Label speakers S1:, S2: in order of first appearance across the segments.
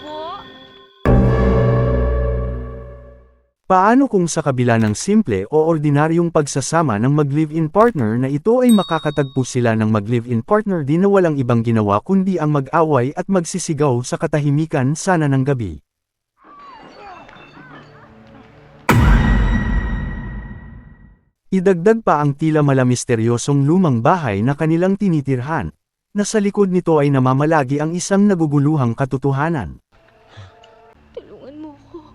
S1: po?
S2: Paano kung sa kabila ng simple o ordinaryong pagsasama ng mag-live-in partner na ito ay makakatagpo sila ng mag-live-in partner din na walang ibang ginawa kundi ang mag-away at magsisigaw sa katahimikan sana ng gabi? Idagdag pa ang tila malamisteryosong lumang bahay na kanilang tinitirhan, na sa likod nito ay namamalagi ang isang naguguluhang katotohanan.
S1: Tulungan mo ko.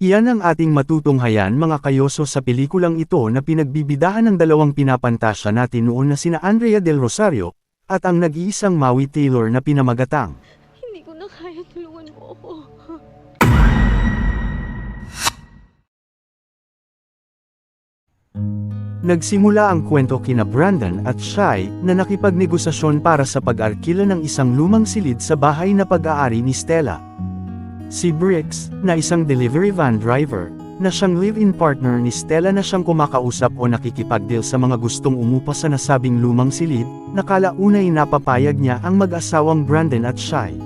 S2: Iyan ang ating matutunghayan mga kayoso sa pelikulang ito na pinagbibidahan ng dalawang pinapantasya natin noon na sina Andrea Del Rosario, at ang nag-iisang Maui Taylor na pinamagatang.
S1: Hindi ko na kaya. Tulungan mo ako.
S2: Nagsimula ang kwento kina Brandon at Shai na nakipagnegosasyon para sa pag-arkila ng isang lumang silid sa bahay na pag-aari ni Stella. Si Briggs, na isang delivery van driver, na siyang live-in partner ni Stella na siyang kumakausap o nakikipagdeal sa mga gustong umupa sa nasabing lumang silid, nakala unay napapayag niya ang mag-asawang Brandon at Shai.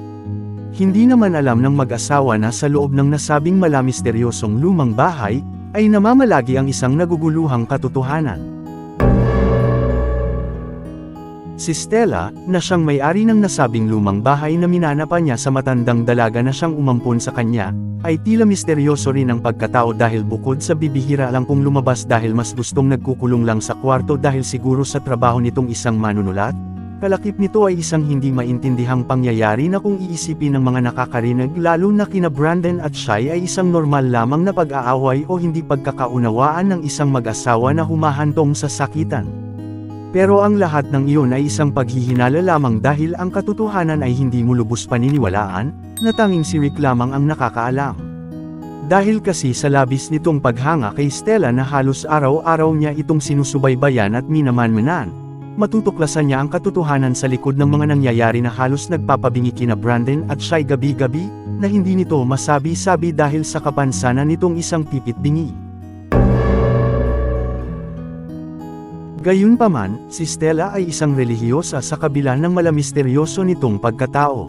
S2: Hindi naman alam ng mag-asawa na sa loob ng nasabing malamisteryosong lumang bahay, ay namamalagi ang isang naguguluhang katotohanan. Si Stella, na siyang may-ari ng nasabing lumang bahay na minanapa niya sa matandang dalaga na siyang umampon sa kanya, ay tila misteryoso rin ang pagkatao dahil bukod sa bibihira lang kung lumabas dahil mas gustong nagkukulong lang sa kwarto dahil siguro sa trabaho nitong isang manunulat, kalakip nito ay isang hindi maintindihang pangyayari na kung iisipin ng mga nakakarinig lalo na kina Brandon at Shai ay isang normal lamang na pag-aaway o hindi pagkakaunawaan ng isang mag-asawa na humahantong sa sakitan. Pero ang lahat ng iyon ay isang paghihinala lamang dahil ang katotohanan ay hindi mo lubos paniniwalaan, na tanging si Rick lamang ang nakakaalam. Dahil kasi sa labis nitong paghanga kay Stella na halos araw-araw niya itong sinusubaybayan at minamanmanan, matutuklasan niya ang katotohanan sa likod ng mga nangyayari na halos nagpapabingi kina Brandon at Shai gabi-gabi, na hindi nito masabi-sabi dahil sa kapansanan nitong isang pipit bingi. Gayunpaman, si Stella ay isang relihiyosa sa kabila ng malamisteryoso nitong pagkatao.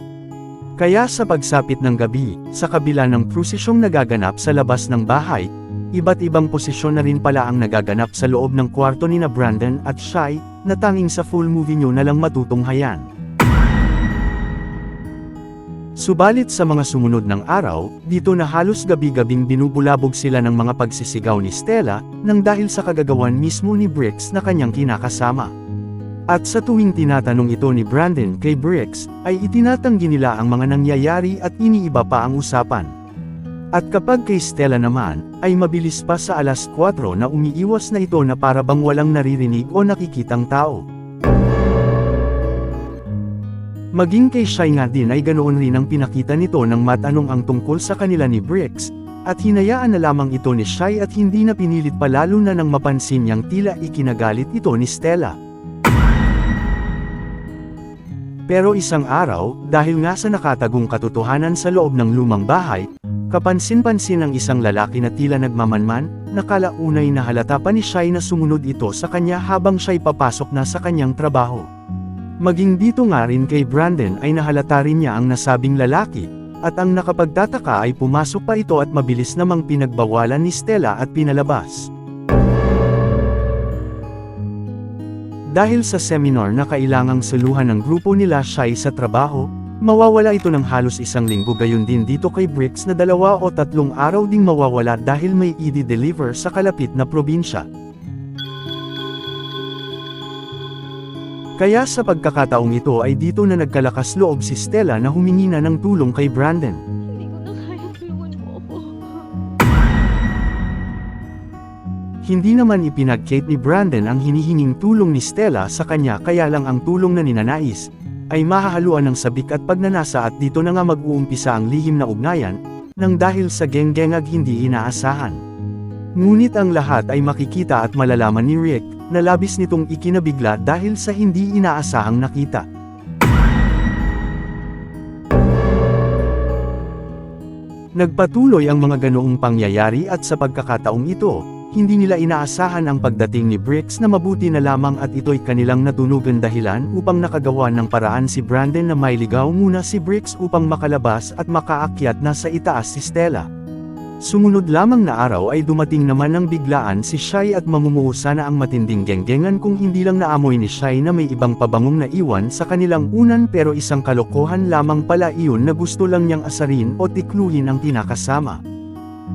S2: Kaya sa pagsapit ng gabi, sa kabila ng prosesyong nagaganap sa labas ng bahay, iba't ibang posisyon na rin pala ang nagaganap sa loob ng kwarto ni na Brandon at Shai, na tanging sa full movie nyo na lang matutunghayan. Subalit sa mga sumunod ng araw, dito na halos gabi-gabing binubulabog sila ng mga pagsisigaw ni Stella, nang dahil sa kagagawan mismo ni Briggs na kanyang kinakasama. At sa tuwing tinatanong ito ni Brandon kay Briggs, ay itinatanggi nila ang mga nangyayari at iniiba pa ang usapan. At kapag kay Stella naman, ay mabilis pa sa alas 4 na umiiwas na ito na para bang walang naririnig o nakikitang tao. Maging kay Shai nga din ay ganoon rin ang pinakita nito ng matanong ang tungkol sa kanila ni Briggs, at hinayaan na lamang ito ni Shai at hindi na pinilit pa lalo na nang mapansin niyang tila ikinagalit ito ni Stella. Pero isang araw, dahil nga sa nakatagong katotohanan sa loob ng lumang bahay, kapansin-pansin ang isang lalaki na tila nagmamanman, nakalaunay na halata pa ni Shai na sumunod ito sa kanya habang siya'y papasok na sa kanyang trabaho. Maging dito nga rin kay Brandon ay nahalata rin niya ang nasabing lalaki, at ang nakapagtataka ay pumasok pa ito at mabilis namang pinagbawalan ni Stella at pinalabas. Dahil sa seminar na kailangang suluhan ng grupo nila Shai sa trabaho, mawawala ito ng halos isang linggo gayon din dito kay Briggs na dalawa o tatlong araw ding mawawala dahil may i-deliver sa kalapit na probinsya. Kaya sa pagkakataong ito ay dito na nagkalakas loob si Stella na humingi na ng tulong kay Brandon.
S1: Hindi ko na kaya. Tulungan mo ako.
S2: Hindi naman ipinag-Kate ni Brandon ang hinihinging tulong ni Stella sa kanya kaya lang ang tulong na ninanais, ay mahahaluan ng sabik at pagnanasa at dito na nga mag-uumpisa ang lihim na ugnayan, nang dahil sa genggengag hindi inaasahan. Ngunit ang lahat ay makikita at malalaman ni Rick, na labis nitong ikinabigla dahil sa hindi inaasahang nakita. Nagpatuloy ang mga ganoong pangyayari at sa pagkakataong ito, hindi nila inaasahan ang pagdating ni Bricks na mabuti na lamang at ito'y kanilang natunugan dahilan upang nakagawa ng paraan si Brandon na mailigaw muna si Bricks upang makalabas at makaakyat na sa itaas si Stella. Sumunod lamang na araw ay dumating naman ng biglaan si Shai at mamumuo sana ang matinding genggengan kung hindi lang naamoy ni Shai na may ibang pabangong naiwan sa kanilang unan pero isang kalokohan lamang pala iyon na gusto lang niyang asarin o tikluhin ang tinakasama.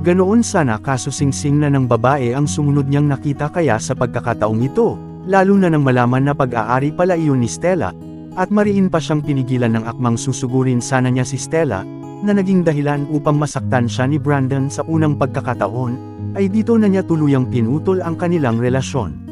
S2: Ganoon sana kaso singsing na ng babae ang sumunod niyang nakita kaya sa pagkakataong ito, lalo na nang malaman na pag-aari pala iyon ni Stella, at mariin pa siyang pinigilan ng akmang susugurin sana niya si Stella, na naging dahilan upang masaktan siya ni Brandon sa unang pagkakataon, ay dito na niya tuluyang pinutol ang kanilang relasyon.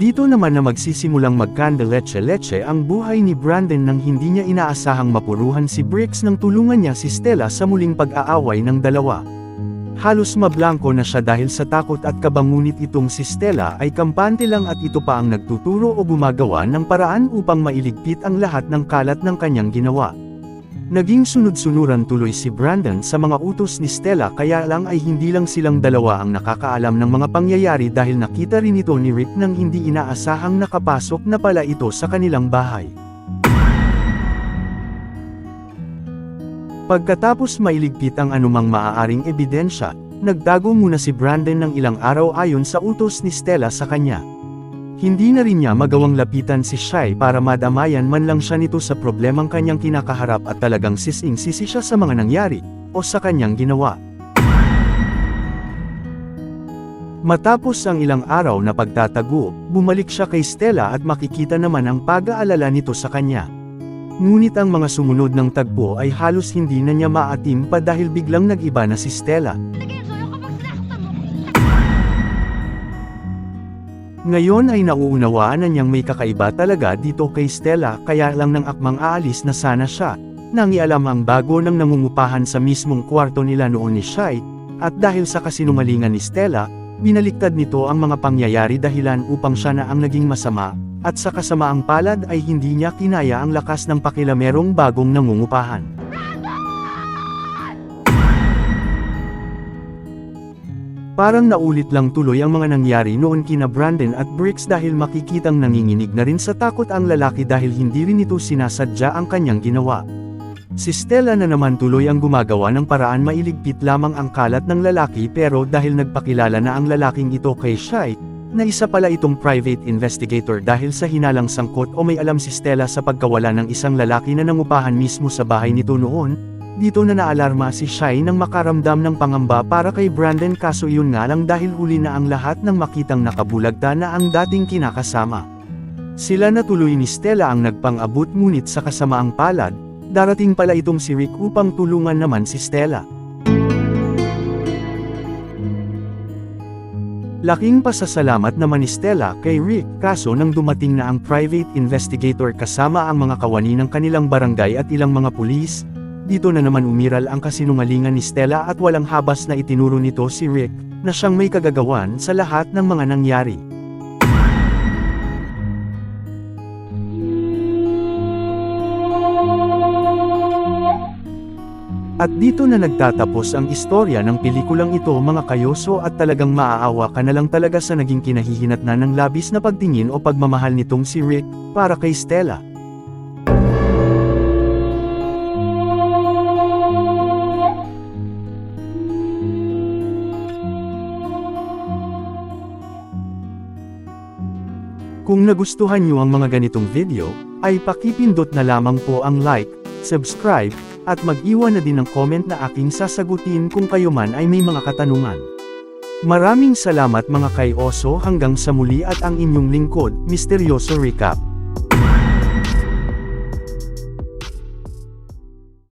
S2: Dito naman na magsisimulang magkandeleche-leche ang buhay ni Brandon nang hindi niya inaasahang mapuruhan si Bricks nang tulungan niya si Stella sa muling pag-aaway ng dalawa. Halos mablangko na siya dahil sa takot at kabangunit itong si Stella ay kampante lang at ito pa ang nagtuturo o gumagawa ng paraan upang mailigpit ang lahat ng kalat ng kanyang ginawa. Naging sunod-sunuran tuloy si Brandon sa mga utos ni Stella kaya lang ay hindi lang silang dalawa ang nakakaalam ng mga pangyayari dahil nakita rin ito ni Rick nang hindi inaasahang nakapasok na pala ito sa kanilang bahay. Pagkatapos mailigpit ang anumang maaaring ebidensya, nagtago muna si Brandon ng ilang araw ayon sa utos ni Stella sa kanya. Hindi na rin niya magawang lapitan si Shai para madamayan man lang siya nito sa problemang kanyang kinakaharap at talagang sising-sisi siya sa mga nangyari, o sa kanyang ginawa. Matapos ang ilang araw na pagtatago, bumalik siya kay Stella at makikita naman ang pag-aalala nito sa kanya. Ngunit ang mga sumunod ng tagpo ay halos hindi na niya maatim pa dahil biglang nag-iba na si Stella. Ngayon ay nauunawaan na niyang may kakaiba talaga dito kay Stella kaya lang nang akmang aalis na sana siya. Nangialam ang bago ng nangungupahan sa mismong kwarto nila noon ni Shai, at dahil sa kasinungalingan ni Stella, binaliktad nito ang mga pangyayari dahilan upang siya na ang naging masama, at sa kasamaang palad ay hindi niya kinaya ang lakas ng pakilamerong bagong nangungupahan. Parang naulit lang tuloy ang mga nangyari noon kina Brandon at Bricks dahil makikitang nanginginig na rin sa takot ang lalaki dahil hindi rin ito sinasadya ang kanyang ginawa. Si Stella na naman tuloy ang gumagawa ng paraan mailigpit lamang ang kalat ng lalaki pero dahil nagpakilala na ang lalaking ito kay Shai, na isa pala itong private investigator dahil sa hinalang sangkot o may alam si Stella sa pagkawala ng isang lalaki na nangupahan mismo sa bahay nito noon, dito na naalarma si Shai nang makaramdam ng pangamba para kay Brandon kaso iyon nga lang dahil huli na ang lahat ng makitang nakabulagta na ang dating kinakasama. Sila na tuloy ni Stella ang nagpang-abot ngunit sa kasamaang palad, darating pala itong si Rick upang tulungan naman si Stella. Laking pasasalamat naman ni Stella kay Rick kaso nang dumating na ang private investigator kasama ang mga kawani ng kanilang barangay at ilang mga pulis, dito na naman umiral ang kasinungalingan ni Stella at walang habas na itinuro nito si Rick, na siyang may kagagawan sa lahat ng mga nangyari. At dito na nagtatapos ang istorya ng pelikulang ito mga kayoso at talagang maaawa ka na lang talaga sa naging kinahihinat na ng labis na pagtingin o pagmamahal nitong si Rick, para kay Stella. Kung nagustuhan niyo ang mga ganitong video, ay pakipindot na lamang po ang like, subscribe, at mag-iwan na din ng comment na aking sasagutin kung kayo man ay may mga katanungan. Maraming salamat mga kay Oso hanggang sa muli at ang inyong lingkod, Misteryoso Recap.